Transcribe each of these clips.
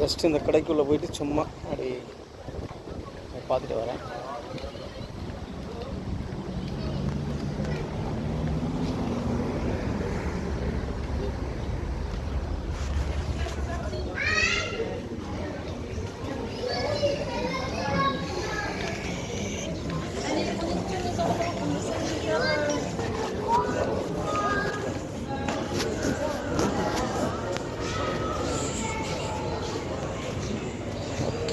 Just இந்த கடைக்குள்ளே போயிட்டு சும்மா அப்படி பார்த்துட்டு வரேன்.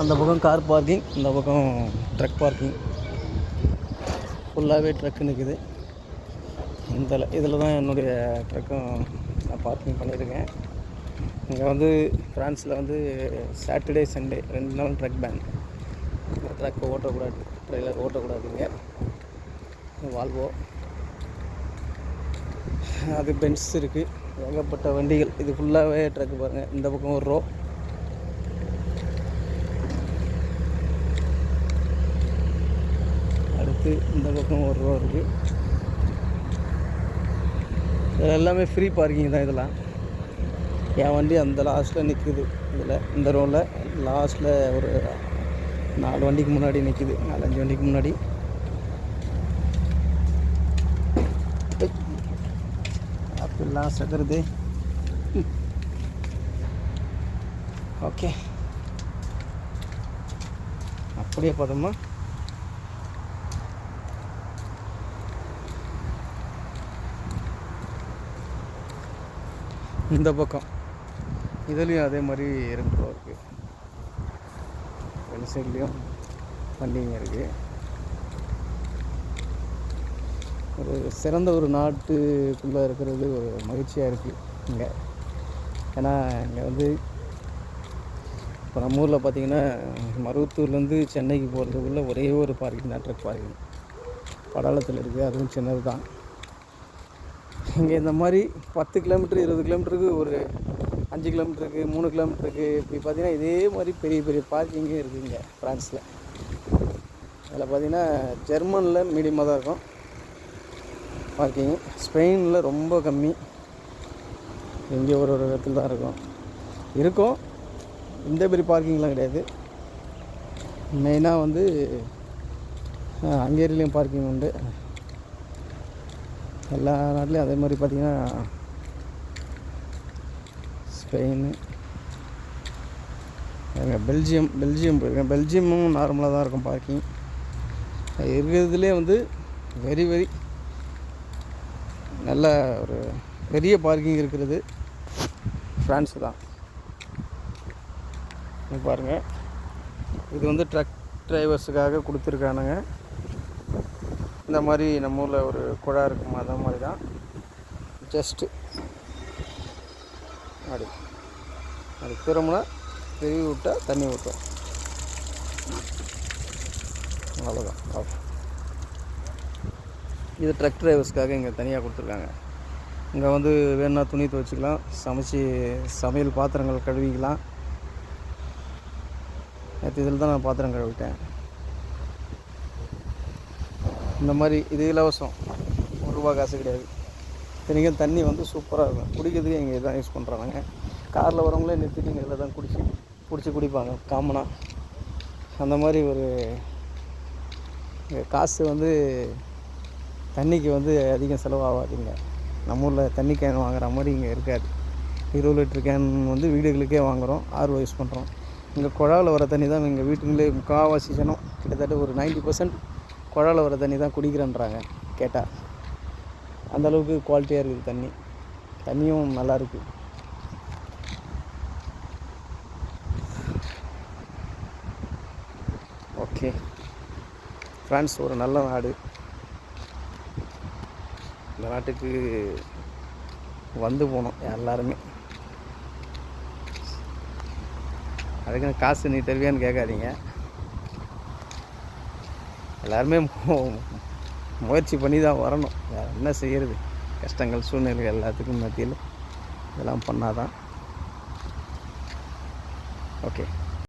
அந்த பக்கம் கார் பார்க்கிங் இந்த பக்கம் ட்ரக் பார்க்கிங் ஃபுல்லாகவே ட்ரக்கு நிற்குது இந்த இதில் தான் என்னுடைய ட்ரக்கும் நான் பார்க்கிங் பண்ணியிருக்கேன் இங்கே வந்து ஃப்ரான்ஸில் வந்து சாட்டர்டே சண்டே ரெண்டு நாளும் ட்ரக் பேன் ட்ரக் ஓட்டக்கூடாது ட்ரெயிலர் ஓட்டக்கூடாதுங்க. வால்வோ அது பென்ஸ் இருக்குது ஏகப்பட்ட வண்டிகள். இது ஃபுல்லாகவே ட்ரக் பாருங்கள் இந்த பக்கம் ஒரு ரோ அடுத்து இந்த பக்கம் ஒரு ரூபா இருக்குது எல்லாமே ஃப்ரீ பார்க்கிங் தான் இதெல்லாம். என் வண்டி அந்த லாஸ்ட்டில் நிற்குது இதில் இந்த ரோவில் லாஸ்ட்டில் ஒரு நாலு வண்டிக்கு முன்னாடி நிற்குது நாலஞ்சு வண்டிக்கு முன்னாடி. அப்படிலாம் சதுருது. ஓகே. அப்படியே பார்த்தோமா இந்த பக்கம். இதுலேயும் அதே மாதிரி ரெண்டு ரூபா இருக்குது ரெண்டு சைட்லேயும் வண்டிங்க இருக்குது ஒரு சிறந்த ஒரு நாட்டுக்குள்ளே இருக்கிறது ஒரு மகிழ்ச்சியாக இருக்குது இங்கே. ஏன்னா இங்கே வந்து இப்போ நம்ம ஊரில் பார்த்தீங்கன்னா மருவத்தூர்லேருந்து சென்னைக்கு போகிறதுக்குள்ளே ஒரே ஒரு பார்க்கிங் தான் ட்ரக் பார்க்கிங் படாளத்தில் இருக்குது அதுவும் சின்னது தான் இங்கே இந்த மாதிரி பத்து கிலோமீட்டர் இருபது கிலோமீட்டருக்கு ஒரு அஞ்சு கிலோமீட்டருக்கு மூணு கிலோமீட்டருக்கு இப்படி பார்த்தீங்கன்னா இதே மாதிரி பெரிய பெரிய பார்க்கிங்கே இருக்குது இங்கே ஃப்ரான்ஸில் அதில் பார்த்தீங்கன்னா ஜெர்மனில் மீடியமாக தான் இருக்கும் பார்க்கிங் ஸ்பெயினில் ரொம்ப கம்மி. இங்கே ஒரு ஒரு இடத்துல தான் இருக்கும். இருக்கும். இந்த பெரிய பார்க்கிங்லாம் கிடையாது. மெயினாக வந்து அஹ், ஹங்கேரிலையும் பார்க்கிங் உண்டு. எல்லா நாட்டிலையும் அதே மாதிரி பார்த்திங்கன்னா ஸ்பெயின் பெல்ஜியம் பெல்ஜியம் போயிருக்கேன். பெல்ஜியமும் நார்மலாக தான் இருக்கும் பார்க்கிங் இருக்கிறதுலே வந்து வெரி வெரி நல்ல ஒரு பெரிய பார்க்கிங் இருக்கிறது. ஃப்ரான்ஸு தான். பாருங்கள் பாருங்க. இது வந்து ட்ரக் டிரைவர்ஸுக்காக கொடுத்துருக்கானுங்க. இந்த மாதிரி நம்ம ஊரில் ஒரு குழா இருக்குமா அந்த மாதிரி தான். ஜஸ்ட்டு அப்படி. அது திரும்பினா திருவி விட்டால் தண்ணி ஊற்றும் அவ்வளோதான் ஆஃப் இது ட்ரக் டிரைவர்ஸ்க்காக இங்கே தனியாக கொடுத்துருக்காங்க. இங்கே வந்து வேணுன்னா துணி துவைச்சிக்கலாம் சமைச்சு சமையல் பாத்திரங்கள் கழுவிக்கலாம். நேற்று இதில் தான் நான் பாத்திரம் கழுவிட்டேன். இந்த மாதிரி இது இலவசம் ஒரு ரூபா காசு கிடையாது. இத்தனைக்கும் தண்ணி வந்து சூப்பராக இருக்கும். குடிக்கிறதுக்கு இங்கே இதான் யூஸ் பண்ணுறாங்க காரில் வரவங்களே நிறுத்திட்டு இங்கே இதில் தான் குடிச்சு பிடிச்சி குடிப்பாங்க. காமனாக அந்த மாதிரி ஒரு காசு வந்து தண்ணிக்கு வந்து அதிகம் செலவாகாதுங்க. நம்ம ஊரில் தண்ணி கேன் வாங்குற மாதிரி இங்கே இருக்காது. இருபது லிட்டர் கேன் வந்து வீடுகளுக்கே வாங்குகிறோம் ஆர்ஓ யூஸ் பண்ணுறோம் இங்கே குழாவில் வர தண்ணி தான் எங்கள் வீட்டுங்களே முக்கால்வாசி ஜனம். கிட்டத்தட்ட ஒரு 90% பர்சன்ட் குழாவில் வர தண்ணி தான் குடிக்கிறேன்றாங்க கேட்டால் அந்த அளவுக்கு குவாலிட்டியாக இருக்குது தண்ணி. தண்ணியும் நல்லாயிருக்கு ஓகே ஃப்ரான்ஸ் ஒரு நல்ல நாடு. இந்த நாட்டுக்கு வந்து போனோம் எல்லாருமே. அதுக்குன்னு காசு நீ தருவியான்னு கேட்காதீங்க. எல்லாருமே மு- முயற்சி பண்ணி தான் வரணும். வேறு என்ன செய்கிறது கஷ்டங்கள் சூழ்நிலைகள் எல்லாத்துக்கும் மத்தியில் இதெல்லாம் பண்ணாதான் தான்